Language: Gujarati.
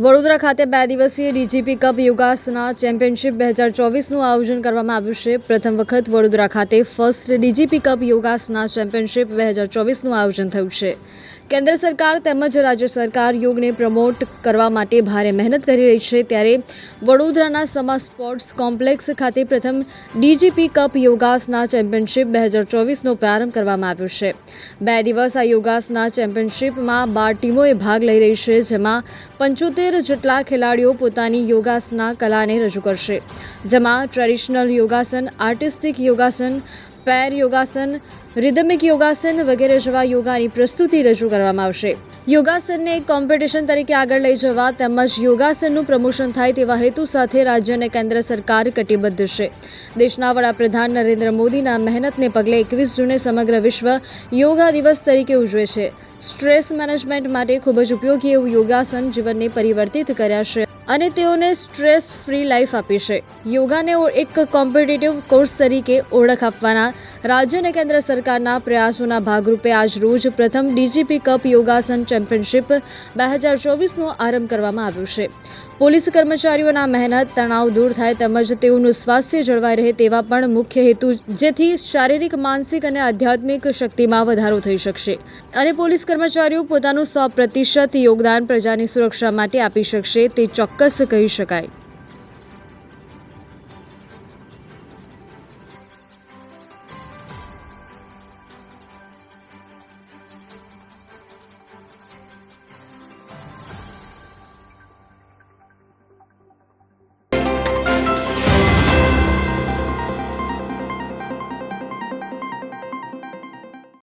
વડોદરા ખાતે બે દિવસીય ડીજીપી કપ યોગાસના ચેમ્પિયનશિપ બે હજાર ચોવીસનું આયોજન કરવામાં આવ્યું છે. પ્રથમ વખત વડોદરા ખાતે first DGP cup yogasana championship બે હજાર ચોવીસનું આયોજન થયું છે. કેન્દ્ર સરકાર તેમજ રાજ્ય સરકાર યોગને પ્રમોટ કરવા માટે ભારે મહેનત કરી રહી છે. ત્યારે વડોદરાના સમા સ્પોર્ટ્સ કોમ્પ્લેક્સ ખાતે પ્રથમ ડીજીપી કપ યોગાસના ચેમ્પિયનશિપ બે હજાર ચોવીસનો પ્રારંભ કરવામાં આવ્યો છે. બે દિવસ આ યોગાસના ચેમ્પિયનશિપમાં બાર ટીમોએ ભાગ લઈ રહી છે, જેમાં પંચોતેર જેટલા ખેલાડીઓ પોતાની યોગાસના કલાને રજૂ કરશે જેમાં ટ્રેડિશનલ યોગાસન આર્ટિસ્ટિક યોગાસન પેર યોગાસન રિધમિક યોગાસન વગેરે જેવા યોગાની પ્રસ્તુતિ રજૂ કરવામાં આવશે. યોગાસનને એક કોમ્પિટિશન તરીકે આગળ લઈ જવા તેમજ યોગાસનનું પ્રમોશન થાય તેવા હેતુ સાથે રાજ્ય અને કેન્દ્ર સરકાર કટિબદ્ધ છે. દેશના વડાપ્રધાન નરેન્દ્ર મોદીના મહેનતને પગલે એકવીસ જૂને સમગ્ર વિશ્વ યોગા દિવસ તરીકે ઉજવે છે. સ્ટ્રેસ મેનેજમેન્ટ માટે ખૂબ જ ઉપયોગી એવું યોગાસન જીવનને પરિવર્તિત કર્યા છે અને તેઓને સ્ટ્રેસ ફ્રી લાઈફ આપી છે. યોગાને એક કોમ્પિટિટિવ કોર્સ તરીકે ઓળખ આપવાના રાજ્ય અને કેન્દ્ર સરકારના પ્રયાસોના ભાગરૂપે આજ રોજ પ્રથમ ડીજીપી કપ યોગાસન ચેમ્પિયનશિપ બે હજાર ચોવીસનો આરંભ કરવામાં આવ્યો છે. પોલીસ કર્મચારીઓના મહેનત, તણાવ દૂર થાય તેમજ તેઓનું સ્વાસ્થ્ય જળવાઈ રહે તેવા પણ મુખ્ય હેતુ જેથી શારીરિક, માનસિક અને આધ્યાત્મિક શક્તિમાં વધારો થઈ શકશે. અને પોલીસ કર્મચારીઓ પોતાનું સો પ્રતિશત યોગદાન પ્રજાની સુરક્ષા માટે આપી શકશે તે ચોક્કસ કહી શકાય.